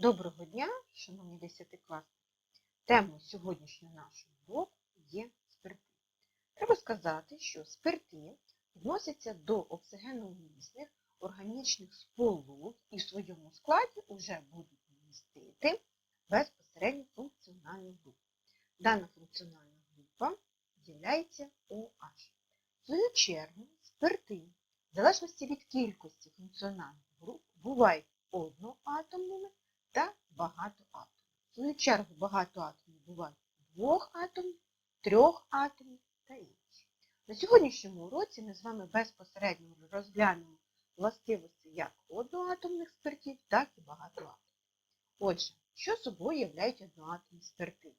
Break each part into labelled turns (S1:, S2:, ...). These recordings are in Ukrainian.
S1: Доброго дня, шановні десятикласники! Темою сьогоднішнього нашого уроку є спирти. Треба сказати, що спирти відносяться до оксигеноумісних органічних сполук і в своєму складі вже будуть містити безпосередньо функціональну групу. Дана функціональна група являється OH. В свою чергу, спирти, в залежності від кількості функціональних груп, бувають одноатомними та багатоатомні. В свою чергу багатоатомні бувають двох атомів, трьох атомів та інші. На сьогоднішньому уроці ми з вами безпосередньо розглянемо властивості як одноатомних спиртів, так і багатоатомних. Отже, що собою являють одноатомні спирти?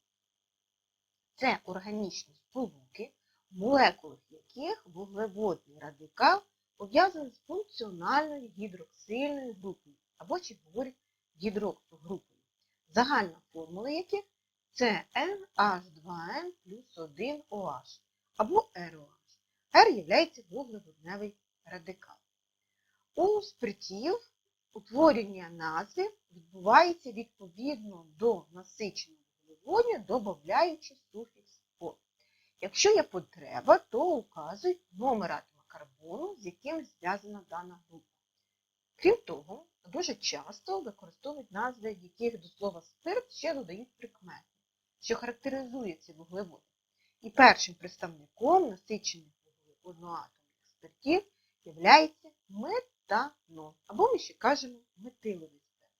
S1: Це органічні сполуки, в молекулах яких вуглеводний радикал пов'язаний з функціональною гідроксильною групою, або, чи говорять, гідроксогрупою, загальна формула яких це NH2N плюс 1 OH або ROH. R є вуглеводневий радикал. У спиртів утворення назви відбувається відповідно до насиченого вуглеводню, додаючи суфікс «о». Якщо є потреба, то указують номер атома карбону, з яким зв'язана дана група. Крім того, дуже часто використовують назви, яких до слова спирт ще додають прикмети, що характеризує ці вуглеводи. І першим представником насичених одноатомних спиртів є метанол, або ми ще кажемо метиловий спирт.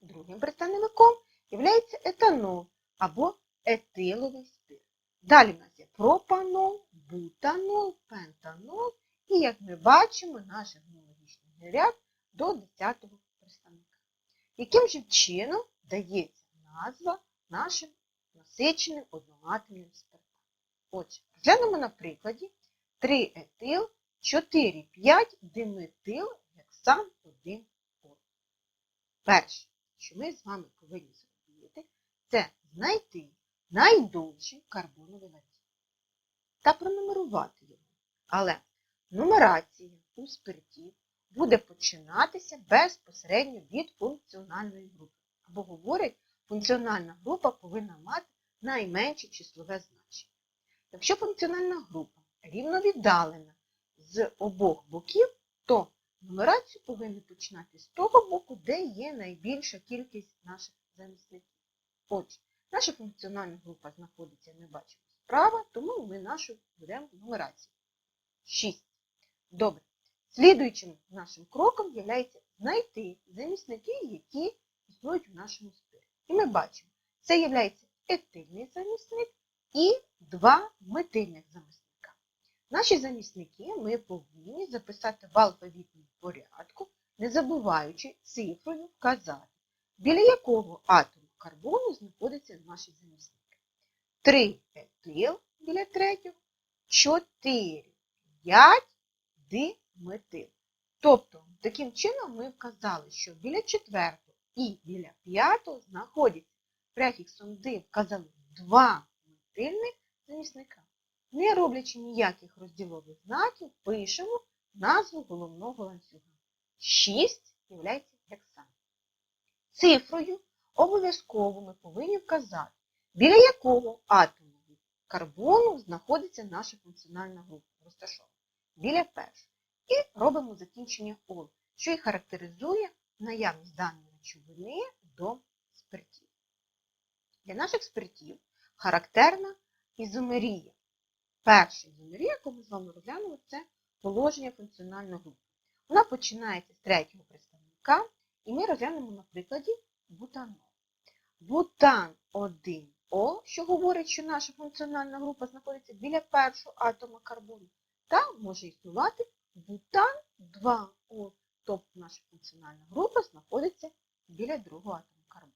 S1: Другим представником є етанол або етиловий спирт. Далі в нас є пропанол, бутанол, пентанол і, як ми бачимо, наш генеалогічний ряд до 10-го представника. Яким же чином дається назва нашим насиченим одноатомним спиртам? Отже, розглянемо на прикладі 3 етил, 4, 5 диметил, гексан 1 ол. Перше, що ми з вами повинні зробити, це знайти найдовший карбоновий ланцюг та пронумерувати його. Але нумерація у спиртів буде починатися безпосередньо від функціональної групи. Або говорять, функціональна група повинна мати найменше числове значення. Якщо функціональна група рівно віддалена з обох боків, то нумерацію повинні починати з того боку, де є найбільша кількість наших замісників. Отже, наша функціональна група знаходиться, ми бачимо, справа, тому ми нашу беремо нумерацію. 6. Добре. Слідуючим нашим кроком є знайти замісники, які існують в нашому спирті. І ми бачимо, це є етильний замісник і два метильних замісника. Наші замісники ми повинні записати в алфавітному порядку, не забуваючи цифрою вказати, біля якого атому карбону знаходиться наш замісник. 3 етил біля третього, 4, 5 диметил. Тобто, таким чином ми вказали, що біля четвертого і біля п'ятого знаходяться префіксом «ди» вказали два метильних замісника. Не роблячи ніяких розділових знаків, пишемо назву головного ланцюга. 6 є гексан. Цифрою обов'язково ми повинні вказати, біля якого атому карбону знаходиться наша функціональна група розташована. Біля першого. І робимо закінчення ОЛ, що і характеризує наявність даної речовини до спиртів. Для наших спиртів характерна ізомерія. Перша ізомерія, яку ми з вами розглянули, це положення функціональної групи. Вона починається з третього представника, і ми розглянемо на прикладі бутанол. Бутан 1О, що говорить, що наша функціональна група знаходиться біля першого атома карбону, та може існувати бутан 2О, тобто наша функціональна група знаходиться біля другого атому карбону.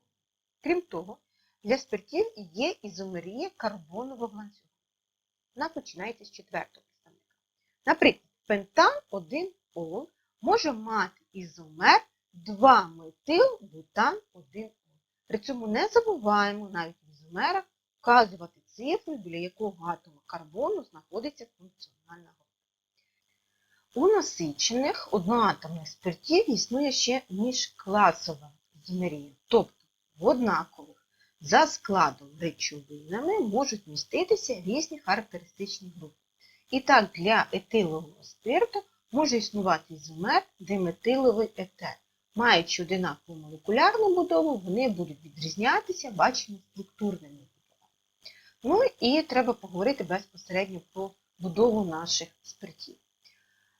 S1: Крім того, для спиртів є ізомерія карбонового ланцюга. Вона починається з четвертого представника. Наприклад, пентан 1О може мати ізомер 2-метил бутан 1О. При цьому не забуваємо навіть в ізомерах вказувати цифру, біля якого атома карбону знаходиться функціональна група. У насичених одноатомних спиртів існує ще міжкласова ізомерію. Тобто в однакових за складом речовинами можуть міститися різні характеристичні групи. І так, для етилового спирту може існувати ізомер диметиловий етер. Маючи одинакову молекулярну будову, вони будуть відрізнятися бачимо структурними будовами. Ну і треба поговорити безпосередньо про будову наших спиртів.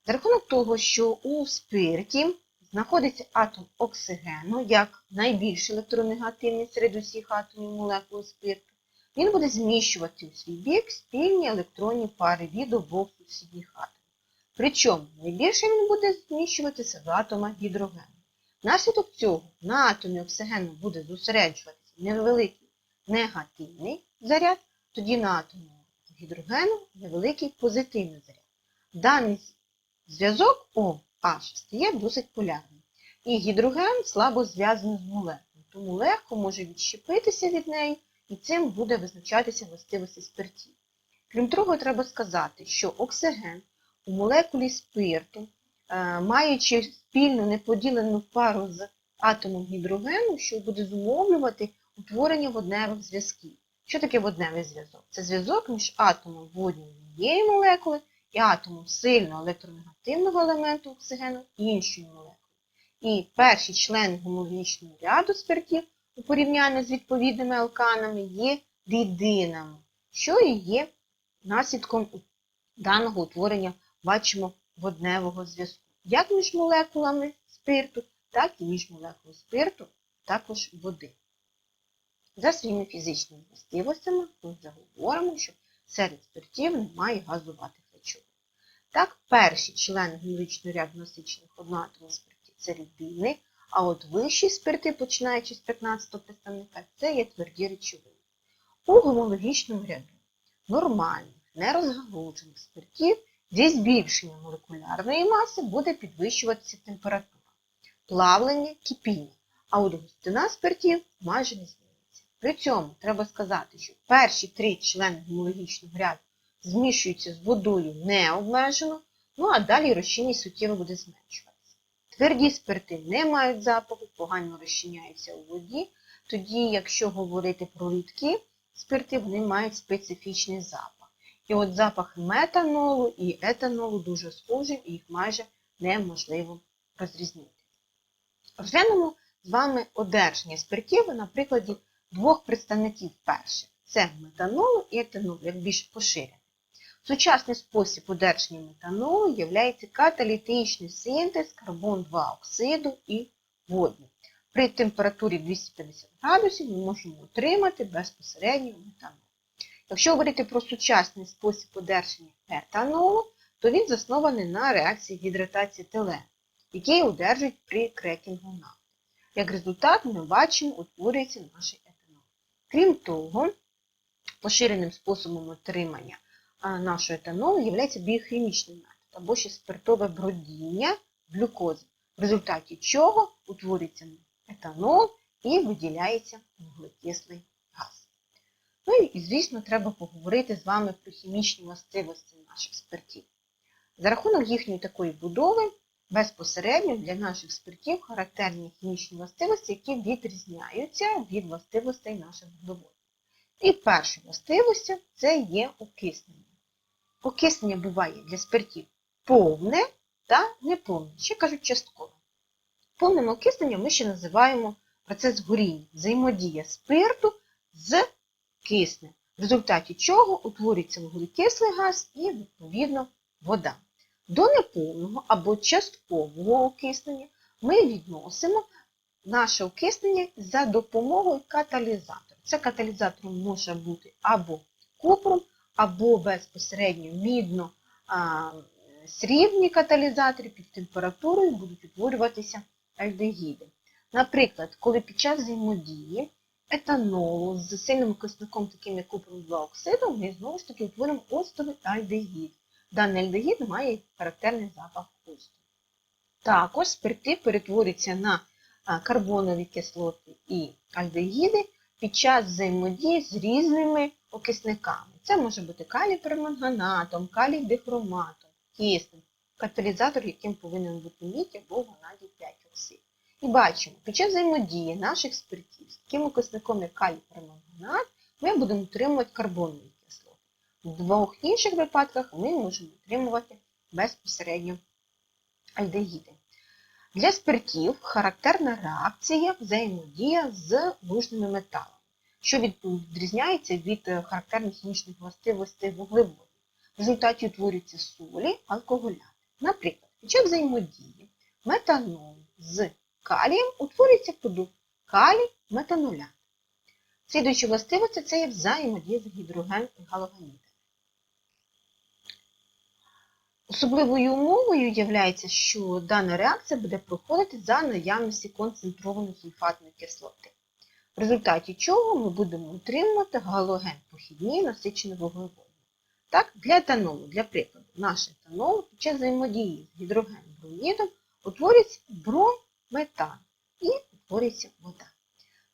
S1: За рахунок того, що у спирті знаходиться атом оксигену як найбільш електронегативний серед усіх атомів молекул спирту, він буде зміщувати у свій бік спільні електронні пари від обох сусідніх атомів. Причому найбільше він буде зміщуватися в атома гідрогену. Внаслідок цього на атомі оксигену буде зосереджуватися невеликий негативний заряд, тоді на атомі гідрогену невеликий позитивний заряд. Даний зв'язок OH стає досить полярним. І гідроген слабо зв'язаний з молекулою, тому легко може відщепитися від неї і цим буде визначатися властивості спиртів. Крім того, треба сказати, що оксиген у молекулі спирту, е, маючи спільну неподілену пару з атомом гідрогену, що буде зумовлювати утворення водневих зв'язків. Що таке водневий зв'язок? Це зв'язок між атомом водньої молекули і атомом сильно електронегативного елементу оксигену іншої молекули. І перші члени гомологічного ряду спиртів у порівнянні з відповідними алканами є рідинами, що і є наслідком даного утворення, бачимо, водневого зв'язку. Як між молекулами спирту, так і між молекулою спирту, також води. За своїми фізичними властивостями ми вже говоримо, що серед спиртів немає газуватих. Так, перші члени генеричного ряду насичених одноатомних спиртів це рідини, а от вищі спирти, починаючи з 15-го представника, це є тверді речовини. У гомологічному ряду нормальних, нерозгалужених спиртів зі збільшенням молекулярної маси буде підвищуватися температура, плавлення, кипіння, а от густина спиртів майже не зміниться. При цьому треба сказати, що перші три члени гомологічного ряду змішуються з водою необмежено, ну а далі розчинність суттєво буде зменшуватися. Тверді спирти не мають запаху, погано розчиняються у воді, тоді, якщо говорити про рідкі спирти, вони мають специфічний запах. І от запах метанолу і етанолу дуже схожі, і їх майже неможливо розрізнити. Розглянемо з вами одержання спиртів на прикладі двох представників перших. Це метанолу і етанолу, як більш поширений. Сучасний спосіб одержання метанолу є каталітичний синтез карбон-2 оксиду і водню. При температурі 250 градусів ми можемо отримати безпосередньо метанол. Якщо говорити про сучасний спосіб одержання етанолу, то він заснований на реакції гідратації телен, які одержують при крекінгу нафти. Як результат, ми бачимо, утворюється наш етанол. Крім того, поширеним способом отримання нашого етанолу є біохімічний метод або ще спиртове бродіння глюкози, в результаті чого утворюється етанол і виділяється вуглекислий газ. Ну і, звісно, треба поговорити з вами про хімічні властивості наших спиртів. За рахунок їхньої такої будови, безпосередньо для наших спиртів характерні хімічні властивості, які відрізняються від властивостей наших вуглеводів. І перша властивість це є окиснення. Окиснення буває для спиртів повне та неповне, ще кажуть часткове. Повним окисненням ми ще називаємо процес горіння, взаємодія спирту з киснем, в результаті чого утворюється вуглекислий газ і, відповідно, вода. До неповного або часткового окиснення ми відносимо наше окиснення за допомогою каталізатора. Це каталізатором може бути або купрум, або безпосередньо мідно срібні каталізатори під температурою будуть утворюватися альдегіди. Наприклад, коли під час взаємодії етанолу з сильним окисником, таким як купрум 2 оксиду, ми знову ж таки утворимо оцтовий альдегід. Даний альдегід має характерний запах оцту. Також спирти перетворюються на карбонові кислоти і альдегіди під час взаємодії з різними окисниками. Це може бути калій перманганатом, калій дихроматом, киснем, каталізатор, яким повинен бути мідь або ванадій 5 оксид. І бачимо, під час взаємодії наших спиртів з таким окисником, як калій перманганат, ми будемо отримувати карбонові кислоти. В двох інших випадках ми можемо отримувати безпосередньо альдегіди. Для спиртів характерна реакція взаємодія з лужними металами, що від- відрізняється від е, характерних хімічних властивостей вуглеводів. В результаті утворюються солі, алкоголяти. Наприклад, під час взаємодії метанол з калієм утворюється продукт калій метанолят. Слідуючі властивості це є взаємодія з гідроген і галогенідами. Особливою умовою є, що дана реакція буде проходити за наявності концентрованої сульфатної кислоти, в результаті чого ми будемо отримувати галоген похідні насичені вуглеводні. Так, для етанолу, для прикладу, наш етанол під час взаємодії з гідрогеном бромідом утворюється брометан і утворюється вода.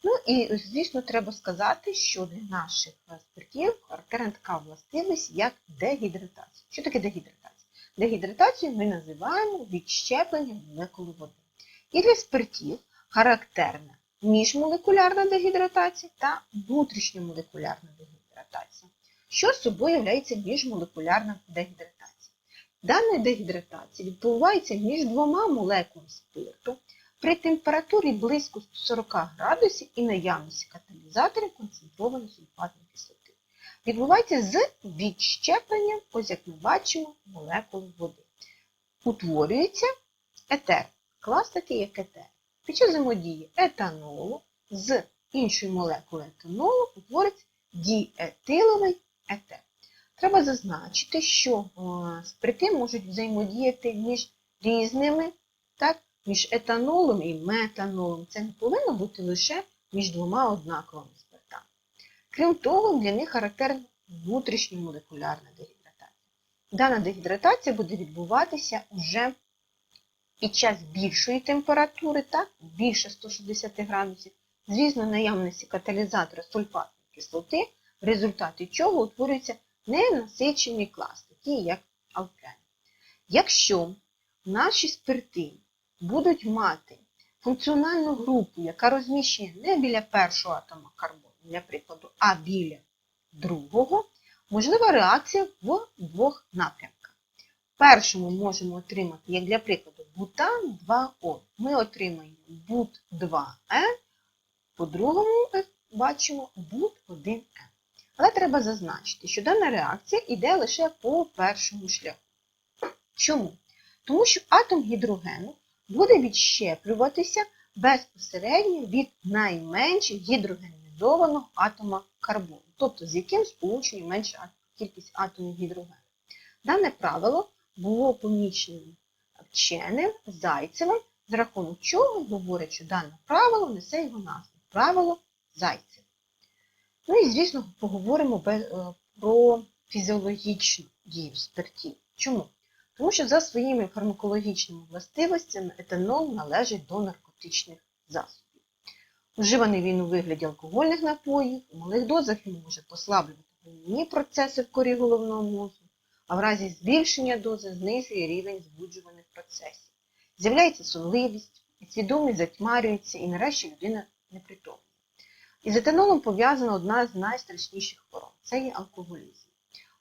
S1: Ну і, звісно, треба сказати, що для наших спиртів характерна така властивість, як дегідратація. Що таке дегідратація? Дегідратацію ми називаємо відщепленням молекули води. І для спиртів характерна міжмолекулярна дегідратація та внутрішньомолекулярна дегідратація. Що собою являється міжмолекулярна дегідратація? Дана дегідратація відбувається між двома молекулами спирту при температурі близько 140 градусів і наявності каталізаторів концентрованої сульфатної кислоти. Відбувається з відщепленням, ось як ми бачимо, молекул води. Утворюється етер, клас такий як етер. Під час взаємодії етанолу з іншою молекулою етанолу утвориться діетиловий етер. Треба зазначити, що е, спирти можуть взаємодіяти між різними, так, між етанолом і метанолом. Це не повинно бути лише між двома однаковими спиртами. Крім того, для них характерна внутрішньомолекулярна дегідратація. Дана дегідратація буде відбуватися вже під час більшої температури, так, більше 160 градусів, звісно, наявності каталізатора сульфатної кислоти, в результаті чого утворюється ненасичений клас, такий як алкени. Якщо наші спирти будуть мати функціональну групу, яка розміщена не біля першого атома карбону, для прикладу, а біля другого, можлива реакція в двох напрямках. В першому можемо отримати, як для прикладу, бутан 2О. Ми отримаємо бут-2Н, по-другому е, бачимо бут-1Н. Але треба зазначити, що дана реакція йде лише по першому шляху. Чому? Тому що атом гідрогену буде відщеплюватися безпосередньо від найменш гідрогенізованого атома карбону, тобто з яким сполучені менша кількість атомів гідрогену. Дане правило було поміченим вченим Зайцевим, за рахунок чого говорять, що дане правило несе його назву правило Зайцева. Ну і, звісно, поговоримо про фізіологічну дію спиртів. Чому? Тому що за своїми фармакологічними властивостями етанол належить до наркотичних засобів. Вживаний він у вигляді алкогольних напоїв, у малих дозах він може послаблювати головні процеси в корі головного мозку, а в разі збільшення дози знижує рівень збуджуваних процесів. З'являється сонливість, свідомість затьмарюється і нарешті людина непритомна. Із етанолом пов'язана одна з найстрашніших хвороб це є алкоголізм.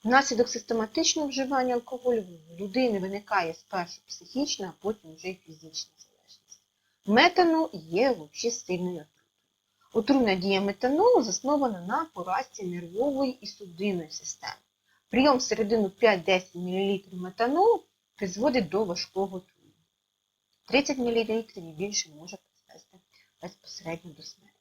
S1: Внаслідок систематичного вживання алкоголю в людини виникає спершу психічна, а потім вже й фізична залежність. Метанол є взагалі сильною отрутою. Отруйна дія метанолу заснована на поразці нервової і судинної системи. Прийом середину 5-10 мл метанолу призводить до важкого отруєння. 30 мл і більше може призвести безпосередньо до смерті.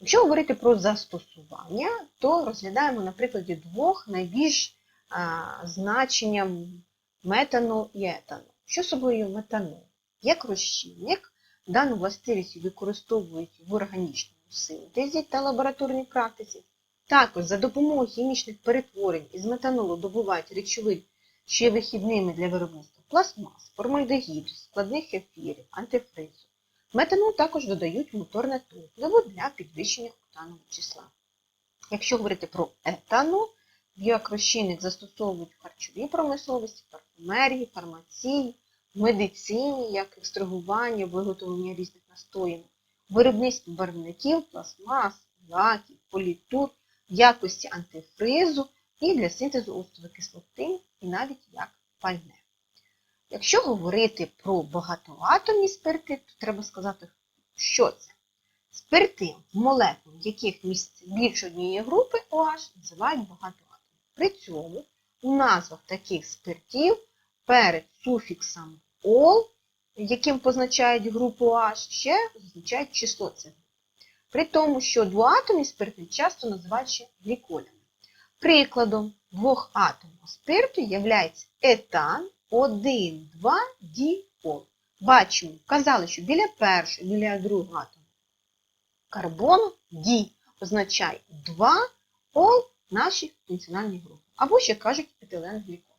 S1: Якщо говорити про застосування, то розглядаємо на прикладі двох найбільш а, значенням метанол і етанол. Що собою метанол? Як розчинник, дану властивість використовують в органічному синтезі та лабораторній практиці. Також за допомогою хімічних перетворень із метанолу добувають речовин, що є вихідними для виробництва пластмас, формальдегіду, складних ефірів, антифризу. Метанол також додають моторне топливо для підвищення октанового числа. Якщо говорити про етанол, як розчинник застосовують в харчовій промисловості, парфумерії, фармації, медицині, як екстрагування, виготовлення різних настоянок, виробництво барвників, пластмас, лаків, політур, якості антифризу і для синтезу оцтової кислоти, і навіть як пальне. Якщо говорити про багатоатомні спирти, то треба сказати, що це. Спирти, молекул яких міститься більше однієї групи OH, називають багатоатомні. При цьому у назвах таких спиртів перед суфіксом ол, яким позначають групу OH, ще зазначають число груп. При тому, що двоатомні спирти часто називають ще гліколями. Прикладом двохатомного спирту є етан 1, 2, діол. Бачимо, казали, що біля першого, біля другого атому карбону ді означає 2 ол наші функціональні групи. Або ще кажуть етиленглікол.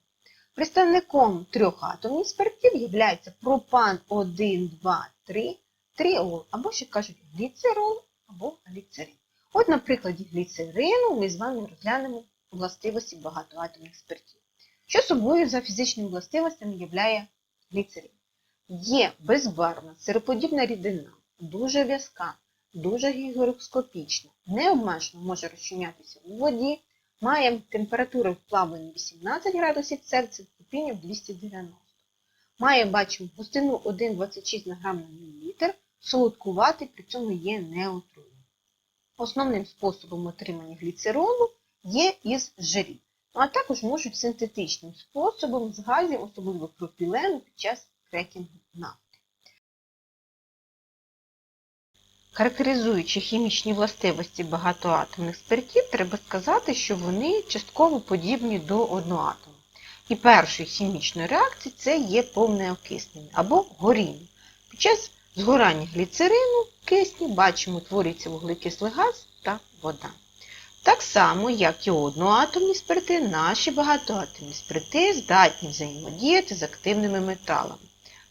S1: Представником трьохатомних спиртів є пропан 1, 2, 3, тріол, або ще кажуть гліцерол або гліцерин. От на прикладі гліцерину ми з вами розглянемо властивості багатоатомних спиртів. Що собою за фізичними властивостями являє гліцерин? Є безбарвна, сироподібна рідина, дуже в'язка, дуже гігроскопічна, необмежено може розчинятися у воді, має температуру плавлення 18 градусів Цельсія, кипіння 290. Має, бачимо, густину 1,26 на грам на мілілітр, солодкуватий, при цьому є неотруйним. Основним способом отримання гліцерону є із жирів, ну, а також можуть синтетичним способом з газів, особливо пропілену під час крекінгу нафти. Характеризуючи хімічні властивості багатоатомних спиртів, треба сказати, що вони частково подібні до одноатому. І першою хімічною реакцією це є повне окиснення або горіння. Під час згорання гліцерину кисню бачимо, утворюється вуглекислий газ та вода. Так само, як і одноатомні спирти, наші багатоатомні спирти здатні взаємодіяти з активними металами.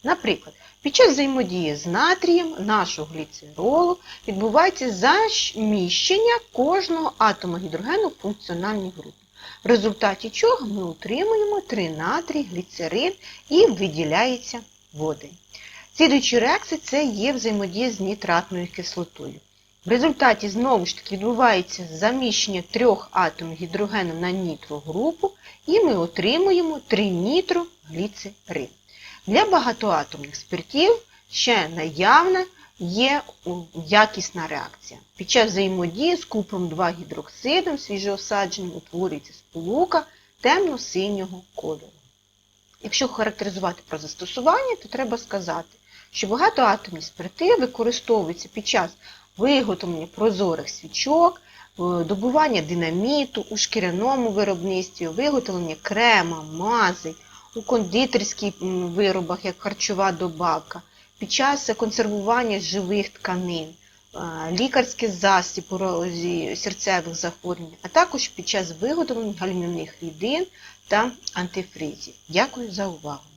S1: Наприклад, під час взаємодії з натрієм нашого гліцеролу відбувається заміщення кожного атома гідрогену в функціональній групі, в результаті чого ми отримуємо 3 натрій, гліцерин і виділяється водень. Слідуючі реакції це є взаємодія з нітратною кислотою. В результаті знову ж таки відбувається заміщення трьох атомів гідрогену на нітрогрупу, і ми отримуємо 3 нітрогліцерин. Для багатоатомних спиртів ще наявна є якісна реакція. Під час взаємодії з купром 2 гідроксидом свіжоосадженим утворюється сполука темно-синього кольору. Якщо характеризувати про застосування, то треба сказати, що багатоатомні спирти використовуються під час виготовлення прозорих свічок, е, добування динаміту у шкіряному виробництві, виготовлення крема, мазей, у кондитерських виробах, як харчова добавка, під час консервування живих тканин, е, лікарський засіб у розі серцевих захворювань, а також під час виготовлення гальмівних рідин та антифризів. Дякую за увагу!